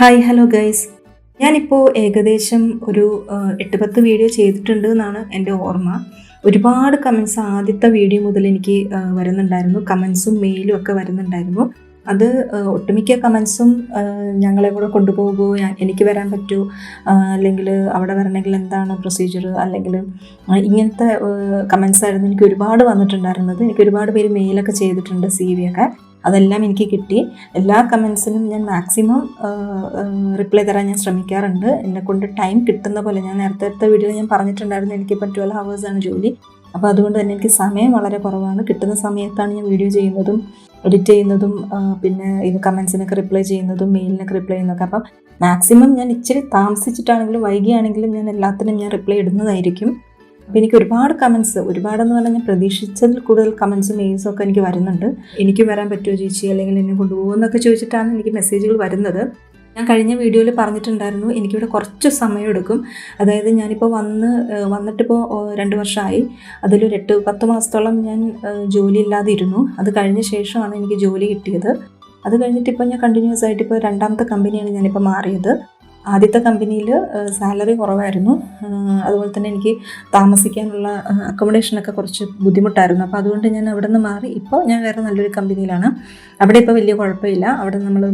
Hi hello guys ഞാനിപ്പോൾ ഏകദേശം ഒരു എട്ട് പത്ത് വീഡിയോ ചെയ്തിട്ടുണ്ട് എന്നാണ് എന്റെ ഓർമ്മ. ഒരുപാട് കമൻസ് ആദ്യത്തെ വീഡിയോ മുതൽ എനിക്ക് വരുന്നുണ്ടായിരുന്നു. കമൻസും മെയിലും ഒക്കെ വരുന്നുണ്ടായിരുന്നു. അത് ഒട്ടുമിക്ക കമൻസും ഞങ്ങളെ കൂടെ കൊണ്ടുപോകുമോ എനിക്ക് വരാൻ പറ്റുമോ അല്ലെങ്കിൽ അവിടെ വരണമെങ്കിൽ എന്താണ് പ്രൊസീജിയർ അല്ലെങ്കിൽ ഇങ്ങനത്തെ കമൻസ് ആയിരുന്നു എനിക്ക് ഒരുപാട് വന്നിട്ടുണ്ടായിരുന്നത്. എനിക്ക് ഒരുപാട് പേര് മെയിലൊക്കെ ചെയ്തിട്ടുണ്ട് സി വി ഒക്കെ. അതെല്ലാം എനിക്ക് കിട്ടി. എല്ലാ കമൻസിനും ഞാൻ മാക്സിമം റിപ്ലൈ തരാൻ ഞാൻ ശ്രമിക്കാറുണ്ട്. എന്നെ കൊണ്ട് ടൈം കിട്ടുന്ന പോലെ ഞാൻ നേരത്തെ വീഡിയോയിൽ ഞാൻ പറഞ്ഞിട്ടുണ്ടായിരുന്നു എനിക്കിപ്പോൾ ട്വൽവ് ഹവേഴ്സാണ് ജോലി. അപ്പോൾ അതുകൊണ്ട് തന്നെ എനിക്ക് സമയം വളരെ കുറവാണ്. കിട്ടുന്ന സമയത്താണ് ഞാൻ വീഡിയോ ചെയ്യുന്നതും എഡിറ്റ് ചെയ്യുന്നതും പിന്നെ ഇത് കമൻസിനൊക്കെ റിപ്ലൈ ചെയ്യുന്നതും മെയിലിനൊക്കെ റിപ്ലൈ ചെയ്യുന്നതൊക്കെ. അപ്പം മാക്സിമം ഞാൻ ഇച്ചിരി താമസിച്ചിട്ടാണെങ്കിലും വൈകിയാണെങ്കിലും ഞാൻ എല്ലാത്തിനും ഞാൻ റിപ്ലൈ ഇടുന്നതായിരിക്കും. അപ്പോൾ എനിക്ക് ഒരുപാട് കമൻസ് ഒരുപാടെന്ന് പറഞ്ഞാൽ ഞാൻ പ്രതീക്ഷിച്ചതിൽ കൂടുതൽ കമൻസും മെയിൽസും ഒക്കെ എനിക്ക് വരുന്നുണ്ട്. എനിക്ക് വരാൻ പറ്റുമോ ചേച്ചി? അല്ലെങ്കിൽ എന്നെ കൊണ്ടുപോകുമെന്നൊക്കെ ചോദിച്ചിട്ടാണ് എനിക്ക് മെസ്സേജുകൾ വരുന്നത്. ഞാൻ കഴിഞ്ഞ വീഡിയോയിൽ പറഞ്ഞിട്ടുണ്ടായിരുന്നു എനിക്കിവിടെ കുറച്ച് സമയം എടുക്കും. അതായത് ഞാനിപ്പോൾ വന്ന് വന്നിട്ടിപ്പോൾ രണ്ട് വർഷമായി അതിലൊരു എട്ട് പത്ത് മാസത്തോളം ഞാൻ ജോലി ഇല്ലാതെ ഇരുന്നു അത് കഴിഞ്ഞ ശേഷമാണ് എനിക്ക് ജോലി കിട്ടിയത്. അത് കഴിഞ്ഞിട്ട് ഇപ്പോൾ ഞാൻ കണ്ടിന്യൂസ് ആയിട്ട് ഇപ്പോൾ രണ്ടാമത്തെ കമ്പനിയാണ് ഞാനിപ്പോൾ മാറിയത്. ആദ്യത്തെ കമ്പനിയിൽ സാലറി കുറവായിരുന്നു. അതുപോലെ തന്നെ എനിക്ക് താമസിക്കാനുള്ള അക്കോമഡേഷനൊക്കെ കുറച്ച് ബുദ്ധിമുട്ടായിരുന്നു. അപ്പോൾ അതുകൊണ്ട് ഞാൻ അവിടെ നിന്ന് മാറി. ഇപ്പോൾ ഞാൻ വേറെ നല്ലൊരു കമ്പനിയിലാണ്. അവിടെ ഇപ്പോൾ വലിയ കുഴപ്പമില്ല. അവിടെ നമ്മൾ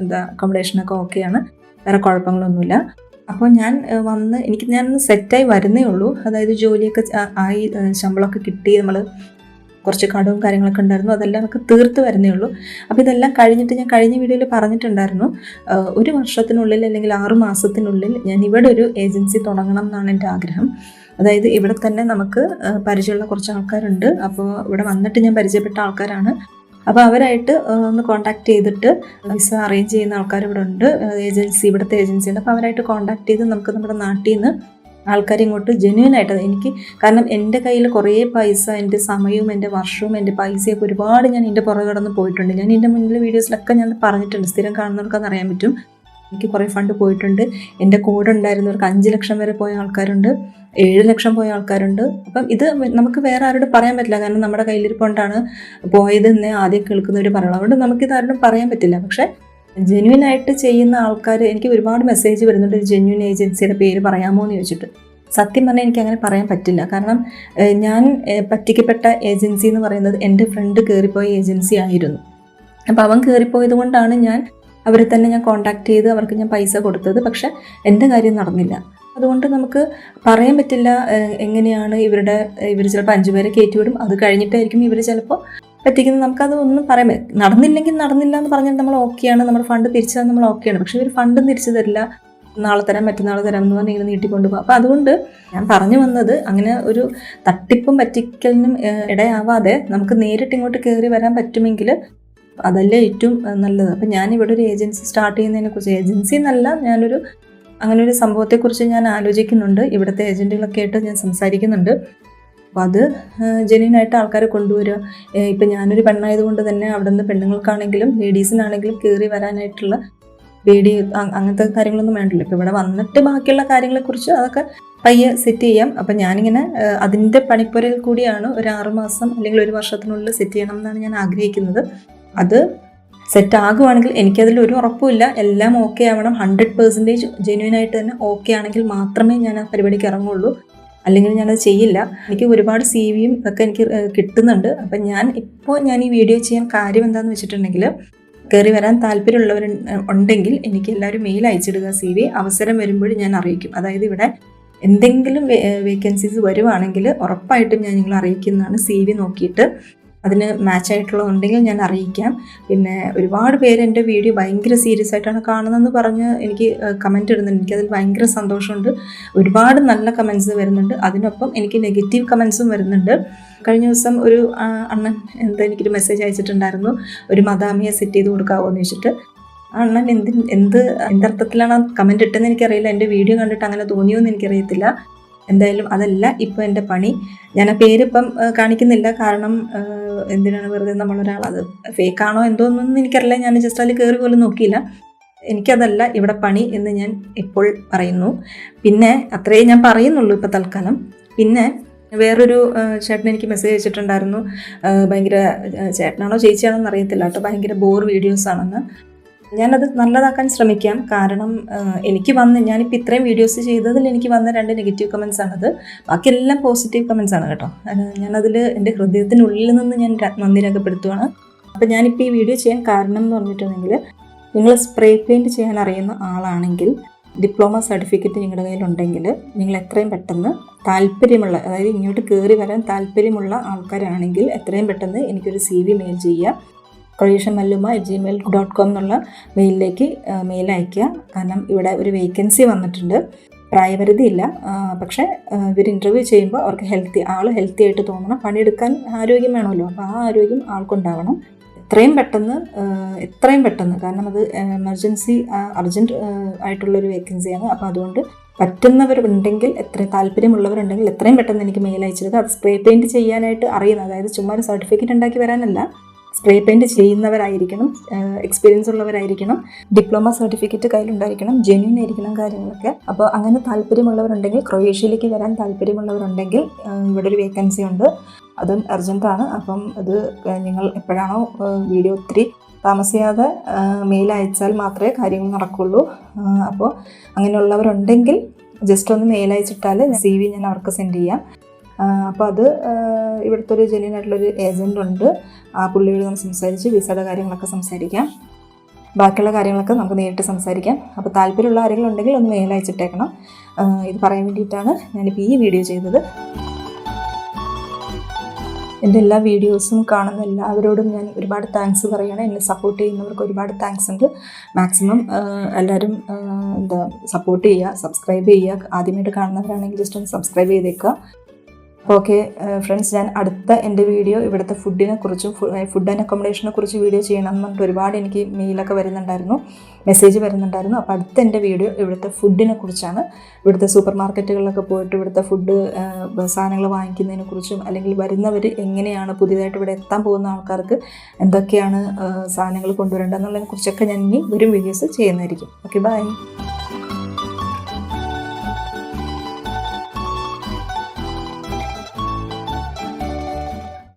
എന്താ അക്കോമഡേഷനൊക്കെ ഓക്കെയാണ് വേറെ കുഴപ്പങ്ങളൊന്നുമില്ല. അപ്പോൾ ഞാൻ വന്ന് എനിക്ക് ഞാൻ സെറ്റായി വരുന്നേ ഉള്ളൂ. അതായത് ജോലിയൊക്കെ ആയി ശമ്പളമൊക്കെ കിട്ടി. നമ്മൾ കുറച്ച് കടവും കാര്യങ്ങളൊക്കെ ഉണ്ടായിരുന്നു. അതെല്ലാം നമുക്ക് തീർത്ത് വരുന്നേ ഉള്ളൂ. അപ്പോൾ ഇതെല്ലാം കഴിഞ്ഞിട്ട് ഞാൻ കഴിഞ്ഞ വീഡിയോയിൽ പറഞ്ഞിട്ടുണ്ടായിരുന്നു. ഒരു വർഷത്തിനുള്ളിൽ അല്ലെങ്കിൽ ആറു മാസത്തിനുള്ളിൽ ഞാൻ ഇവിടെ ഒരു ഏജൻസി തുടങ്ങണം എന്നാണ് എന്റെ ആഗ്രഹം. അതായത് ഇവിടെ തന്നെ നമുക്ക് പരിചയമുള്ള കുറച്ച് ആൾക്കാരുണ്ട്. അപ്പോൾ ഇവിടെ വന്നിട്ട് ഞാൻ പരിചയപ്പെട്ട ആൾക്കാരാണ്. അപ്പോൾ അവരായിട്ട് ഒന്ന് കോൺടാക്ട് ചെയ്തിട്ട് വിസ അറേഞ്ച് ചെയ്യുന്ന ആൾക്കാർ ഇവിടെ ഉണ്ട് ഏജൻസി ഇവിടുത്തെ ഏജൻസി ഉണ്ട് അപ്പോൾ അവരായിട്ട് കോൺടാക്ട് ചെയ്ത് നമുക്ക് നമ്മുടെ നാട്ടിൽ നിന്ന് ആൾക്കാരെ ഇങ്ങോട്ട് ജെന്യൂൻ ആയിട്ട് എനിക്ക് കാരണം എന്റെ കയ്യിൽ കുറേ പൈസ എന്റെ സമയവും എന്റെ വർഷവും എന്റെ പൈസയൊക്കെ ഒരുപാട് ഞാൻ എന്റെ പുറകെ കടന്ന് പോയിട്ടുണ്ട്. ഞാൻ എന്റെ മുന്നിലെ വീഡിയോസിലൊക്കെ ഞാൻ പറഞ്ഞിട്ടുണ്ട്. സ്ഥിരം കാണുന്നവർക്ക് അറിയാൻ പറ്റും. എനിക്ക് കുറേ ഫണ്ട് പോയിട്ടുണ്ട്. എന്റെ കൂടെ ഉണ്ടായിരുന്നവർക്ക് അഞ്ച് ലക്ഷം വരെ പോയ ആൾക്കാരുണ്ട് ഏഴ് ലക്ഷം പോയ ആൾക്കാരുണ്ട്. അപ്പം ഇത് നമുക്ക് വേറെ ആരോടും പറയാൻ പറ്റില്ല. കാരണം നമ്മുടെ കയ്യിലിരിപ്പോണ്ടാണ് പോയത് എന്നേ ആദ്യം കേൾക്കുന്നവർ പറയുള്ളൂ. അതുകൊണ്ട് നമുക്കിത് ആരോടും പറയാൻ പറ്റില്ല. പക്ഷേ ജെന്യൂൻ ആയിട്ട് ചെയ്യുന്ന ആൾക്കാർ എനിക്ക് ഒരുപാട് മെസ്സേജ് വരുന്നുണ്ട്. ജെന്യൂൻ ഏജൻസിയുടെ പേര് പറയാമോ എന്ന് ചോദിച്ചിട്ട്. സത്യം പറഞ്ഞാൽ എനിക്ക് അങ്ങനെ പറയാൻ പറ്റില്ല. കാരണം ഞാൻ പറ്റിക്കപ്പെട്ട ഏജൻസി എന്ന് പറയുന്നത് എന്റെ ഫ്രണ്ട് കയറിപ്പോയ ഏജൻസി ആയിരുന്നു. അപ്പോൾ അവൻ കയറിപ്പോയത് കൊണ്ടാണ് ഞാൻ അവരെ തന്നെ ഞാൻ കോൺടാക്ട് ചെയ്ത് അവർക്ക് ഞാൻ പൈസ കൊടുത്തത്. പക്ഷേ എന്റെ കാര്യം നടന്നില്ല. അതുകൊണ്ട് നമുക്ക് പറയാൻ പറ്റില്ല എങ്ങനെയാണ് ഇവരുടെ ഇവർ ചിലപ്പോൾ അഞ്ചുപേരെ കയറ്റിവിടും കയറ്റി അത് കഴിഞ്ഞിട്ടായിരിക്കും ഇവർ ചിലപ്പോൾ പറ്റിക്കുന്നത് നമുക്കത് ഒന്നും പറയാൻ നടന്നില്ലെങ്കിൽ നടന്നില്ല എന്ന് പറഞ്ഞാൽ നമ്മൾ ഓക്കെയാണ് നമ്മൾ ഫണ്ട് തിരിച്ചു തന്നാൽ നമ്മൾ ഓക്കെയാണ് പക്ഷേ ഇവർ ഫണ്ടും തിരിച്ചു തരില്ല. നാളെ തരാം മറ്റന്നാൾ തരാം എന്ന് പറഞ്ഞ് ഇങ്ങനെ നീട്ടിക്കൊണ്ട് പോകും അപ്പോൾ അതുകൊണ്ട് ഞാൻ പറഞ്ഞു വന്നത് അങ്ങനെ ഒരു തട്ടിപ്പും പറ്റിക്കലിനും ഇടയാവാതെ നമുക്ക് നേരിട്ട് ഇങ്ങോട്ട് കയറി വരാൻ പറ്റുമെങ്കിൽ അതല്ലേ ഏറ്റവും നല്ലത്. അപ്പം ഞാൻ ഇവിടെ ഒരു ഏജൻസി സ്റ്റാർട്ട് ചെയ്യുന്നതിനെ കുറിച്ച് ഏജൻസി എന്നല്ല ഞാനൊരു അങ്ങനെ ഒരു സംഭവത്തെക്കുറിച്ച് ഞാൻ ആലോചിക്കുന്നുണ്ട്. ഇവിടുത്തെ ഏജന്റുകളൊക്കെ ആയിട്ട് ഞാൻ സംസാരിക്കുന്നുണ്ട്. അപ്പോൾ അത് ജെനുവിനായിട്ട് ആൾക്കാരെ കൊണ്ടുവരിക. ഇപ്പം ഞാനൊരു പെണ്ണായതുകൊണ്ട് തന്നെ അവിടെ നിന്ന് പെണ്ണുങ്ങൾക്കാണെങ്കിലും ലേഡീസിനാണെങ്കിലും കയറി വരാനായിട്ടുള്ള പേടി അങ്ങനത്തെ കാര്യങ്ങളൊന്നും വേണ്ടല്ലോ. ഇപ്പം ഇവിടെ വന്നിട്ട് ബാക്കിയുള്ള കാര്യങ്ങളെക്കുറിച്ച് അതൊക്കെ പയ്യെ സെറ്റ് ചെയ്യാം. അപ്പം ഞാനിങ്ങനെ അതിന്റെ പണിപ്പുരയിൽ കൂടിയാണ് ഒരു ആറുമാസം അല്ലെങ്കിൽ ഒരു വർഷത്തിനുള്ളിൽ സെറ്റ് ചെയ്യണം എന്നാണ് ഞാൻ ആഗ്രഹിക്കുന്നത്. അത് സെറ്റ് ആകുവാണെങ്കിൽ എനിക്കതിൽ ഒരു ഉറപ്പുമില്ല. എല്ലാം ഓക്കെ ആവണം. ഹൺഡ്രഡ് പെർസെന്റേജ് ജെന്യൂൻ ആയിട്ട് തന്നെ ഓക്കെ ആണെങ്കിൽ മാത്രമേ ഞാൻ ആ പരിപാടിക്ക് ഇറങ്ങുള്ളൂ. അല്ലെങ്കിൽ ഞാനത് ചെയ്യില്ല. എനിക്ക് ഒരുപാട് സി വിയും ഒക്കെ എനിക്ക് കിട്ടുന്നുണ്ട്. അപ്പം ഞാൻ ഇപ്പോൾ ഞാൻ ഈ വീഡിയോ ചെയ്യാൻ കാര്യം എന്താണെന്ന് വെച്ചിട്ടുണ്ടെങ്കിൽ കയറി വരാൻ താല്പര്യമുള്ളവർ ഉണ്ടെങ്കിൽ എനിക്ക് എല്ലാവരും മെയിൽ അയച്ചിടുക. സി വി അവസരം വരുമ്പോൾ ഞാൻ അറിയിക്കും. അതായത് ഇവിടെ എന്തെങ്കിലും വേക്കൻസീസ് വരുവാണെങ്കിൽ ഉറപ്പായിട്ടും ഞാൻ നിങ്ങളെ അറിയിക്കുന്നതാണ്. സി വി നോക്കിയിട്ട് അതിന് മാച്ച് ആയിട്ടുള്ളതുണ്ടെങ്കിൽ ഞാൻ അറിയിക്കാം. പിന്നെ ഒരുപാട് പേര് എന്റെ വീഡിയോ ഭയങ്കര സീരിയസ് ആയിട്ടാണ് കാണുന്നതെന്ന് പറഞ്ഞ് എനിക്ക് കമന്റ് ഇടുന്നുണ്ട്. എനിക്കതിൽ ഭയങ്കര സന്തോഷമുണ്ട്. ഒരുപാട് നല്ല കമൻസ് വരുന്നുണ്ട്. അതിനൊപ്പം എനിക്ക് നെഗറ്റീവ് കമൻസും വരുന്നുണ്ട്. കഴിഞ്ഞ ദിവസം ഒരു അണ്ണൻ എന്താ എനിക്കൊരു മെസ്സേജ് അയച്ചിട്ടുണ്ടായിരുന്നു. ഒരു മദാമിയെ സെറ്റ് ചെയ്ത് കൊടുക്കാമോ എന്ന് വെച്ചിട്ട് അണ്ണൻ എന്ത് എന്ത് എന്തർത്ഥത്തിലാണ് കമന്റ് ഇട്ടെന്ന് എനിക്കറിയില്ല. എന്റെ വീഡിയോ കണ്ടിട്ട് അങ്ങനെ തോന്നിയോ എന്ന് എനിക്കറിയത്തില്ല. എന്തായാലും അതല്ല ഇപ്പോൾ എന്റെ പണി. ഞാൻ ആ പേരിപ്പം കാണിക്കുന്നില്ല. കാരണം എന്തിനാണ് വെറുതെ നമ്മളൊരാൾ അത് ഫേക്കാണോ എന്തോന്നൊന്നും എനിക്കറിയില്ല. ഞാൻ ജസ്റ്റ് അതിൽ കയറി പോലും നോക്കിയില്ല. എനിക്കതല്ല ഇവിടെ പണി എന്ന് ഞാൻ ഇപ്പോൾ പറയുന്നു. പിന്നെ അത്രയേ ഞാൻ പറയുന്നുള്ളൂ ഇപ്പോൾ തൽക്കാലം. പിന്നെ വേറൊരു ചേട്ടൻ എനിക്ക് മെസ്സേജ് അയച്ചിട്ടുണ്ടായിരുന്നു. ഭയങ്കര ചേട്ടനാണോ ചേച്ചിയാണോ എന്ന് അറിയത്തില്ല കേട്ടോ. ഭയങ്കര ബോർ വീഡിയോസ് ആണെന്ന്. ഞാനത് നല്ലതാക്കാൻ ശ്രമിക്കാം. കാരണം എനിക്ക് വന്ന് ഞാനിപ്പോൾ ഇത്രയും വീഡിയോസ് ചെയ്തതിൽ എനിക്ക് വന്ന രണ്ട് നെഗറ്റീവ് കമൻസ് ആണത്. ബാക്കിയെല്ലാം പോസിറ്റീവ് കമൻസ് ആണ് കേട്ടോ. ഞാനതിൽ എന്റെ ഹൃദയത്തിനുള്ളിൽ നിന്ന് ഞാൻ നന്ദി രേഖപ്പെടുത്തുകയാണ് അപ്പോൾ ഞാനിപ്പോൾ ഈ വീഡിയോ ചെയ്യാൻ കാരണം എന്ന് പറഞ്ഞിട്ടുണ്ടെങ്കിൽ നിങ്ങൾ സ്പ്രേ പെയിന്റ് ചെയ്യാൻ അറിയുന്ന ആളാണെങ്കിൽ ഡിപ്ലോമ സർട്ടിഫിക്കറ്റ് നിങ്ങളുടെ കയ്യിലുണ്ടെങ്കിൽ നിങ്ങൾ എത്രയും പെട്ടെന്ന് താല്പര്യമുള്ള അതായത് ഇങ്ങോട്ട് കയറി വരാൻ താല്പര്യമുള്ള ആൾക്കാരാണെങ്കിൽ എത്രയും പെട്ടെന്ന് എനിക്കൊരു സി വി മെയിൽ ചെയ്യുക ക്രൊയേഷൻ മല്ലുമ ജിമെയിൽ ഡോട്ട് കോം എന്നുള്ള മെയിലിലേക്ക് മെയിൽ അയയ്ക്കുക. കാരണം ഇവിടെ ഒരു വേക്കൻസി വന്നിട്ടുണ്ട്. പ്രായപരിധിയില്ല പക്ഷേ ഇവർ ഇന്റർവ്യൂ ചെയ്യുമ്പോൾ അവർക്ക് ഹെൽത്തി ആൾ ഹെൽത്തി ആയിട്ട് തോന്നണം. പണിയെടുക്കാൻ ആരോഗ്യം വേണമല്ലോ. അപ്പോൾ ആ ആരോഗ്യം ആൾക്കുണ്ടാവണം. എത്രയും പെട്ടെന്ന് എത്രയും പെട്ടെന്ന്. കാരണം അത് എമർജൻസി അർജന്റ് ആയിട്ടുള്ളൊരു വേക്കൻസിയാണ് അപ്പോൾ അതുകൊണ്ട് പറ്റുന്നവരുണ്ടെങ്കിൽ എത്ര താല്പര്യമുള്ളവരുണ്ടെങ്കിൽ എത്രയും പെട്ടെന്ന് എനിക്ക് മെയിൽ അയച്ചിരുന്നത് അത് സ്പ്രേ പെയിന്റ് ചെയ്യാനായിട്ട് അറിയുന്നത് അതായത് ചുമ്മാ ഒരു സർട്ടിഫിക്കറ്റ് ഉണ്ടാക്കി വരാനല്ല. സ്പ്രേ പെയിന്റ് ചെയ്യുന്നവരായിരിക്കണം എക്സ്പീരിയൻസ് ഉള്ളവരായിരിക്കണം ഡിപ്ലോമ സർട്ടിഫിക്കറ്റ് കയ്യിലുണ്ടായിരിക്കണം ജെന്യൂൻ ആയിരിക്കണം കാര്യങ്ങളൊക്കെ. അപ്പോൾ അങ്ങനെ താല്പര്യമുള്ളവരുണ്ടെങ്കിൽ ക്രൊയേഷ്യയിലേക്ക് വരാൻ താല്പര്യമുള്ളവരുണ്ടെങ്കിൽ ഇവിടെ ഒരു വേക്കൻസി ഉണ്ട്. അതും അർജന്റാണ് അപ്പം അത് നിങ്ങൾ എപ്പോഴാണോ വീഡിയോ ഒത്തിരി താമസിയാതെ മെയിൽ അയച്ചാൽ മാത്രമേ കാര്യങ്ങൾ നടക്കുള്ളൂ. അപ്പോൾ അങ്ങനെയുള്ളവരുണ്ടെങ്കിൽ ജസ്റ്റ് ഒന്ന് മെയിൽ അയച്ചിട്ടാൽ സി വി ഞാൻ അവർക്ക് സെൻഡ് ചെയ്യാം. അപ്പോൾ അത് ഇവിടുത്തെ ഒരു ജെന്യൂൻ ആയിട്ടുള്ളൊരു ഏജന്റ് ഉണ്ട്. ആ പുള്ളിയോട് നമ്മൾ സംസാരിച്ച് വിസയുടെ കാര്യങ്ങളൊക്കെ സംസാരിക്കാം. ബാക്കിയുള്ള കാര്യങ്ങളൊക്കെ നമുക്ക് നേരിട്ട് സംസാരിക്കാം. അപ്പോൾ താല്പര്യമുള്ള ആരെങ്കിലും ഉണ്ടെങ്കിൽ ഒന്ന് മെയിൽ അയച്ചിട്ടേക്കണം. ഇത് പറയാൻ വേണ്ടിയിട്ടാണ് ഞാനിപ്പോൾ ഈ വീഡിയോ ചെയ്തത്. എന്റെ എല്ലാ വീഡിയോസും കാണുന്ന എല്ലാവരോടും ഞാൻ ഒരുപാട് താങ്ക്സ് പറയുകയാണ് എന്നെ സപ്പോർട്ട് ചെയ്യുന്നവർക്ക് ഒരുപാട് താങ്ക്സ് ഉണ്ട്. മാക്സിമം എല്ലാവരും എന്താ സപ്പോർട്ട് ചെയ്യുക സബ്സ്ക്രൈബ് ചെയ്യുക. ആദ്യമായിട്ട് കാണുന്നവരാണെങ്കിൽ ജസ്റ്റ് ഒന്ന് സബ്സ്ക്രൈബ് ചെയ്തേക്കുക. ഓക്കെ ഫ്രണ്ട്സ് ഞാൻ അടുത്ത എന്റെ വീഡിയോ ഇവിടുത്തെ ഫുഡിനെ കുറിച്ചും ഫുഡ് ആൻഡ് അക്കോമഡേഷനെ കുറിച്ച് വീഡിയോ ചെയ്യണം എന്ന് പറഞ്ഞിട്ട് ഒരുപാട് എനിക്ക് മെയിലൊക്കെ വരുന്നുണ്ടായിരുന്നു മെസ്സേജ് വരുന്നുണ്ടായിരുന്നു. അപ്പോൾ അടുത്ത എന്റെ വീഡിയോ ഇവിടുത്തെ ഫുഡിനെ കുറിച്ചാണ്. ഇവിടുത്തെ സൂപ്പർ മാർക്കറ്റുകളിലൊക്കെ പോയിട്ട് ഇവിടുത്തെ ഫുഡ് സാധനങ്ങൾ വാങ്ങിക്കുന്നതിനെ കുറിച്ചും അല്ലെങ്കിൽ വരുന്നവർ എങ്ങനെയാണ് പുതിയതായിട്ട് ഇവിടെ എത്താൻ പോകുന്ന ആൾക്കാർക്ക് എന്തൊക്കെയാണ് സാധനങ്ങൾ കൊണ്ടുവരേണ്ടതെന്നുള്ളതിനെ കുറിച്ചൊക്കെ ഞാൻ ഇനി വരും വീഡിയോസ് ചെയ്യുന്നതായിരിക്കും. Okay bye